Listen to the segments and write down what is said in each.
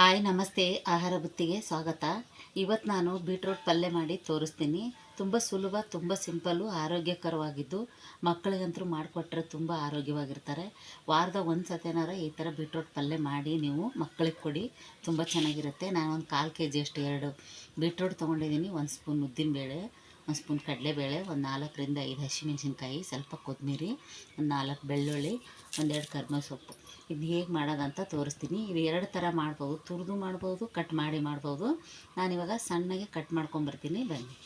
Hi, ನಮಸ್ತೆ. ಆಹಾರ ಬುತ್ತಿಗೆ ಸ್ವಾಗತ. ಇವತ್ತು ನಾನು ಬೀಟ್ರೋಟ್ ಪಲ್ಯ ಮಾಡಿ ತೋರಿಸ್ತೀನಿ. ತುಂಬ ಸುಲಭ, ತುಂಬ ಸಿಂಪಲ್ಲು, ಆರೋಗ್ಯಕರವಾಗಿದ್ದು ಮಕ್ಕಳಿಗಂತೂ ಮಾಡಿಕೊಟ್ರೆ ತುಂಬ ಆರೋಗ್ಯವಾಗಿರ್ತಾರೆ. ವಾರದ ಒಂದು ಸತಿನಾರ ಈ ಥರ ಬೀಟ್ರೋಟ್ ಪಲ್ಯ ಮಾಡಿ ನೀವು ಮಕ್ಕಳಿಗೆ ಕೊಡಿ. ತುಂಬ ಚೆನ್ನಾಗಿರುತ್ತೆ. ನಾನು ಒಂದು ಕಾಲು ಕೆ ಜಿಯಷ್ಟು ಎರಡು ಬೀಟ್ರೋಟ್ ತೊಗೊಂಡಿದ್ದೀನಿ. ಒಂದು ಸ್ಪೂನ್ ಉದ್ದಿನಬೇಳೆ ಒಂದು ಸ್ಪೂನ್ ಕಡಲೆಬೇಳೆ, ಒಂದು ನಾಲ್ಕರಿಂದ ಐದು ಹಸಿಮೆಣ್ಸಿನ್ಕಾಯಿ, ಸ್ವಲ್ಪ ಕೊತ್ತಂಬರಿ ಒಂದು ನಾಲ್ಕು ಬೆಳ್ಳುಳ್ಳಿ ಒಂದೆರಡು ಕರ್ಮ ಸೊಪ್ಪು. ಇದು ಹೇಗೆ ಮಾಡೋದಂತ ತೋರಿಸ್ತೀನಿ. ಇದು ಎರಡು ಥರ ಮಾಡ್ಬೋದು. ತುರಿದು ಮಾಡ್ಬೋದು, ಕಟ್ ಮಾಡಿ ಮಾಡ್ಬೋದು. ನಾನಿವಾಗ ಸಣ್ಣಗೆ ಕಟ್ ಮಾಡ್ಕೊಂಬರ್ತೀನಿ ಬನ್ನಿ.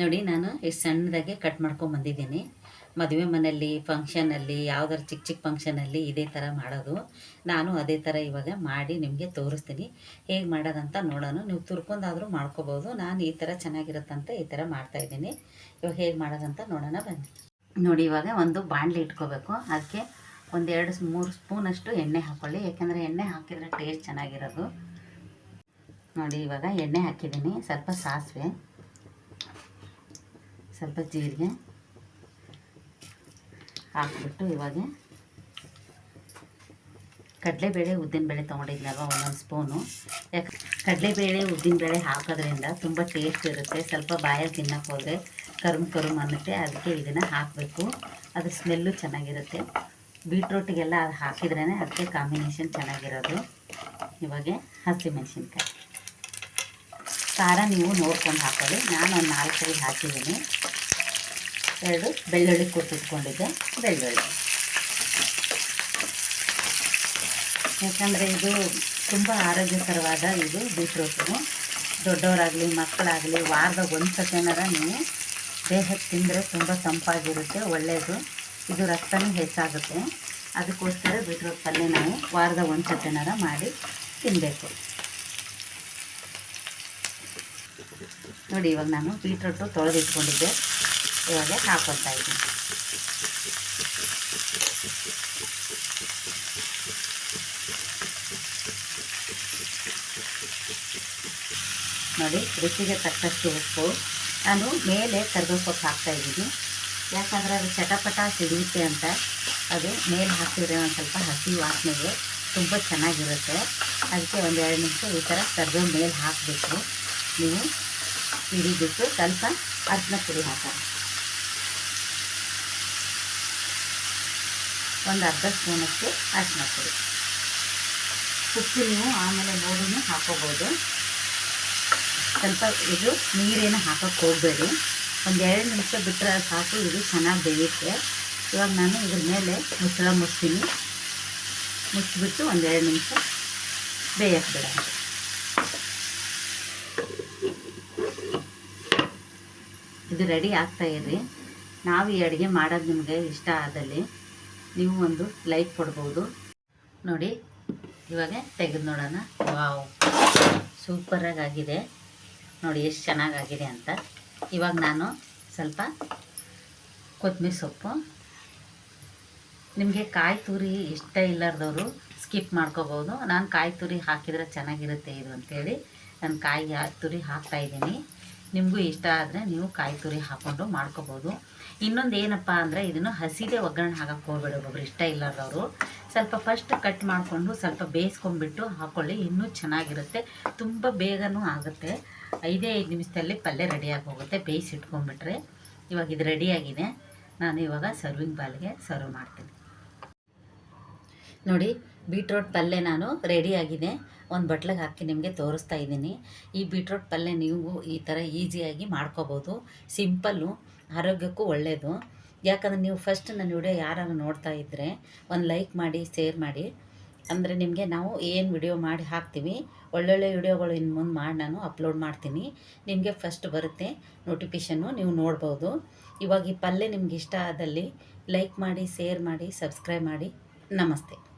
ನೋಡಿ, ನಾನು ಈ ಸಣ್ಣದಾಗೆ ಕಟ್ ಮಾಡ್ಕೊಂಬಂದಿದ್ದೀನಿ ಮದುವೆ ಮನೆಯಲ್ಲಿ ಫಂಕ್ಷನಲ್ಲಿ ಯಾವ್ದಾದ್ರು ಚಿಕ್ಕ ಚಿಕ್ಕ ಫಂಕ್ಷನಲ್ಲಿ ಇದೇ ಥರ ಮಾಡೋದು. ನಾನು ಅದೇ ಥರ ಇವಾಗ ಮಾಡಿ ನಿಮಗೆ ತೋರಿಸ್ತೀನಿ. ಹೇಗೆ ಮಾಡೋದಂತ ನೋಡೋಣ. ನೀವು ತುರ್ಕೊಂಡಾದರೂ ಮಾಡ್ಕೋಬೋದು. ನಾನು ಈ ಥರ ಚೆನ್ನಾಗಿರುತ್ತಂತ ಈ ಥರ ಮಾಡ್ತಾಯಿದ್ದೀನಿ ಇವಾಗ ಹೇಗೆ ಮಾಡೋದಂತ ನೋಡೋಣ. ಬನ್ನಿ. ನೋಡಿ, ಇವಾಗ ಒಂದು ಬಾಣಲಿ ಇಟ್ಕೋಬೇಕು. ಅದಕ್ಕೆ ಒಂದೆರಡು ಮೂರು ಸ್ಪೂನಷ್ಟು ಎಣ್ಣೆ ಹಾಕ್ಕೊಳ್ಳಿ ಯಾಕೆಂದರೆ ಎಣ್ಣೆ ಹಾಕಿದರೆ ಟೇಸ್ಟ್ ಚೆನ್ನಾಗಿರೋದು. ನೋಡಿ, ಇವಾಗ ಎಣ್ಣೆ ಹಾಕಿದ್ದೀನಿ. ಸ್ವಲ್ಪ ಸಾಸಿವೆ, ಸ್ವಲ್ಪ ಜೀರಿಗೆ ಹಾಕ್ಬಿಟ್ಟು ಇವಾಗ ಕಡಲೆಬೇಳೆ ಉದ್ದಿನಬೇಳೆ ತೊಗೊಂಡಿದ್ನಲ್ವ ಒಂದೊಂದು ಸ್ಪೂನು. ಯಾಕೆ, ಕಡಲೆಬೇಳೆ ಉದ್ದಿನಬೇಳೆ ಹಾಕೋದ್ರಿಂದ ತುಂಬ ಟೇಸ್ಟ್ ಇರುತ್ತೆ. ಸ್ವಲ್ಪ ಬಾಯಲ್ಲಿ ತಿನ್ನಕ್ಕೆ ಹೋದರೆ ಕರುಮ್ ಕರುಮ್ ಅನ್ನುತ್ತೆ. ಅದಕ್ಕೆ ಇದನ್ನು ಹಾಕಬೇಕು. ಅದು ಸ್ಮೆಲ್ಲು ಚೆನ್ನಾಗಿರುತ್ತೆ. ಬೀಟ್ರೋಟಿಗೆಲ್ಲ ಅದು ಹಾಕಿದ್ರೇ ಅದಕ್ಕೆ ಕಾಂಬಿನೇಷನ್ ಚೆನ್ನಾಗಿರೋದು. ಇವಾಗ ಹಸಿಮೆಣ್ಸಿನ್ಕಾಯಿ. ಖಾರ ನೀವು ನೋಡ್ಕೊಂಡು ಹಾಕೊಳ್ಳಿ. ನಾನು ಒಂದು ಸರಿ ಹಾಕಿದ್ದೀನಿ. ಎರಡು ಬೆಳ್ಳುಳ್ಳಿ ಕುಟ್ಟಿಟ್ಕೊಂಡಿದ್ದೆ ಬೆಳ್ಳುಳ್ಳಿ. ಯಾಕಂದರೆ ಇದು ತುಂಬ ಆರೋಗ್ಯಕರವಾದ ಇದು ಬೀಟ್ರೂಟು. ದೊಡ್ಡವರಾಗಲಿ, ಮಕ್ಕಳಾಗಲಿ ವಾರದಾಗ ಒಂದು ಸತಿನಾರ ನೀವು ದೇಹಕ್ಕೆ ತಿಂದರೆ ತುಂಬ ತಂಪಾಗಿರುತ್ತೆ ಒಳ್ಳೆಯದು ಇದು ರಕ್ತನೂ ಹೆಚ್ಚಾಗುತ್ತೆ. ಅದಕ್ಕೋಸ್ಕರ ಬೀಟ್ರೂಟ್ ಪಲ್ಯ ನಾವು ವಾರದ ಒಂದು ಸತಿನಾರ ಮಾಡಿ ತಿನ್ನಬೇಕು ನೋಡಿ, ಇವಾಗ ನಾನು ಬೀಟ್ರೂಟು ತೊಳೆದಿಟ್ಕೊಂಡಿದ್ದೆ. ಇವಾಗ ಹಾಕೊಳ್ತಾ ಇದ್ದೀನಿ. ನೋಡಿ, ರುಚಿಗೆ ತಕ್ಕಷ್ಟು ಉಪ್ಪು. ನಾನು ಮೇಲೆ ಸೊಪ್ಪು ಹಾಕ್ತಾಯಿದ್ದೀನಿ ಯಾಕಂದರೆ ಅದು ಚಟಪಟ ಸಿಡಿಯುತ್ತೆ ಅಂತ. ಅದು ಮೇಲೆ ಹಾಕಿದ್ರೆ ಒಂದು ಸ್ವಲ್ಪ ಹಸಿ ವಾಸನೆಗೆ ತುಂಬ ಚೆನ್ನಾಗಿರುತ್ತೆ. ಅದಕ್ಕೆ ಒಂದು ಎರಡು ನಿಮಿಷ ಈ ಥರ ಕರ್ಬೇವು ಮೇಲೆ ಹಾಕಬೇಕು ನೀವು ಹಿಡಿಬಿಟ್ಟು ಸ್ವಲ್ಪ ಅರಿಶಿನ ಪುಡಿ ಹಾಕೋಣ. ಒಂದು ಅರ್ಧ ಸ್ಪೂನಷ್ಟು ಅರಿಶಿನ ಪುಡಿ. ಉಪ್ಪು ನೀವು ಆಮೇಲೆ ನೋಡಿನೂ ಹಾಕೋಬೋದು. ಸ್ವಲ್ಪ ಇದು ನೀರೇನು ಹಾಕೋಕ್ಕೆ ಹೋಗಬೇಡಿ. ಒಂದು ಎರಡು ನಿಮಿಷ ಬಿಟ್ಟರೆ ಸಾಕು, ಇದು ಚೆನ್ನಾಗಿ ಬೇಯುತ್ತೆ. ಇವಾಗ ನಾನು ಇದ್ರ ಮೇಲೆ ಮುಚ್ಚಳ ಮುಚ್ತೀನಿ. ಮುಚ್ಚಿಬಿಟ್ಟು ಒಂದೆರಡು ನಿಮಿಷ ಬೇಯಕ್ಕೆ ಇದು ರೆಡಿ ಆಗ್ತಾ ಇರಿ ನಾವು ಈ ಅಡುಗೆ ಮಾಡೋದು ನಿಮಗೆ ಇಷ್ಟ ಆದಲ್ಲಿ ನೀವು ಒಂದು ಲೈಕ್ ಕೊಡ್ಬೋದು. ನೋಡಿ, ಇವಾಗ ತೆಗೆದು ನೋಡೋಣ. ವಾವ್, ಸೂಪರಾಗಿ ಆಗಿದೆ. ನೋಡಿ, ಎಷ್ಟು ಚೆನ್ನಾಗಾಗಿದೆ ಅಂತ. ಇವಾಗ ನಾನು ಸ್ವಲ್ಪ ಕೊತ್ತಂಬರಿ ಸೊಪ್ಪು. ನಿಮಗೆ ಕಾಯಿ ತುರಿ ಇಷ್ಟ ಇಲ್ಲದವರು ಸ್ಕಿಪ್ ಮಾಡ್ಕೋಬೋದು ನಾನು ಕಾಯಿ ತುರಿ ಹಾಕಿದರೆ ಚೆನ್ನಾಗಿರುತ್ತೆ ಇದು ಅಂಥೇಳಿ ನಾನು ಕಾಯಿ ತುರಿ ಹಾಕ್ತಾಯಿದ್ದೀನಿ ನಿಮಗೂ ಇಷ್ಟ ಆದರೆ ನೀವು ಕಾಯಿ ತುರಿ ಹಾಕ್ಕೊಂಡು ಮಾಡ್ಕೋಬೋದು ಇನ್ನೊಂದು ಏನಪ್ಪ ಅಂದರೆ ಇದನ್ನು ಹಸಿದೇ ಒಗ್ಗರಣೆ ಹಾಕಕ್ಕೆ ಹೋಗ್ಬೇಡಿ ಒಬ್ಬೊಬ್ರು ಇಷ್ಟ ಇಲ್ಲದವರು ಸ್ವಲ್ಪ ಫಸ್ಟ್ ಕಟ್ ಮಾಡಿಕೊಂಡು ಸ್ವಲ್ಪ ಬೇಯಿಸ್ಕೊಂಡ್ಬಿಟ್ಟು ಹಾಕ್ಕೊಳ್ಳಿ ಇನ್ನೂ ಚೆನ್ನಾಗಿರುತ್ತೆ. ತುಂಬ ಬೇಗನೂ ಆಗುತ್ತೆ. ಐದೇ ಐದು ನಿಮಿಷದಲ್ಲಿ ಪಲ್ಯ ರೆಡಿಯಾಗಿ ಹೋಗುತ್ತೆ ಬೇಯಿಸಿ ಇಟ್ಕೊಂಡ್ಬಿಟ್ರೆ ಇವಾಗ ಇದು ರೆಡಿಯಾಗಿದೆ ನಾನು ಇವಾಗ ಸರ್ವಿಂಗ್ ಬಾಲ್ಗೆ ಸರ್ವ್ ಮಾಡ್ತೀನಿ. ನೋಡಿ ಬೀಟ್ರೋಟ್ ಪಲ್ಯ ನಾನು ರೆಡಿಯಾಗಿದೆ ಒಂದು ಬಟ್ಲಿಗೆ ಹಾಕಿ ನಿಮಗೆ ತೋರಿಸ್ತಾ ಇದ್ದೀನಿ. ಈ ಬೀಟ್ರೋಟ್ ಪಲ್ಯ ನೀವು ಈ ಥರ ಈಸಿಯಾಗಿ ಮಾಡ್ಕೋಬೋದು. ಸಿಂಪಲ್ಲು ಆರೋಗ್ಯಕ್ಕೂ ಒಳ್ಳೆಯದು ಯಾಕಂದರೆ ನೀವು ಫಸ್ಟ್ ನನ್ನ ವಿಡಿಯೋ ಯಾರು ನೋಡ್ತಾ ಇದ್ದರೆ ಒಂದು ಲೈಕ್ ಮಾಡಿ ಶೇರ್ ಮಾಡಿ. ಅಂದರೆ ನಿಮಗೆ ನಾವು ಏನು ವಿಡಿಯೋ ಮಾಡಿ ಹಾಕ್ತೀವಿ, ಒಳ್ಳೊಳ್ಳೆ ವಿಡಿಯೋಗಳು ಇನ್ನು ಮುಂದೆ ಮಾಡಿ ನಾನು ಅಪ್ಲೋಡ್ ಮಾಡ್ತೀನಿ. ನಿಮಗೆ ಫಸ್ಟ್ ಬರುತ್ತೆ ನೋಟಿಫಿಕೇಷನ್ನು ನೀವು ನೋಡ್ಬೋದು. ಇವಾಗ ಈ ಪಲ್ಯ ನಿಮ್ಗೆ ಇಷ್ಟ ಆದಲ್ಲಿ ಲೈಕ್ ಮಾಡಿ ಶೇರ್ ಮಾಡಿ ಸಬ್ಸ್ಕ್ರೈಬ್ ಮಾಡಿ. ನಮಸ್ತೆ.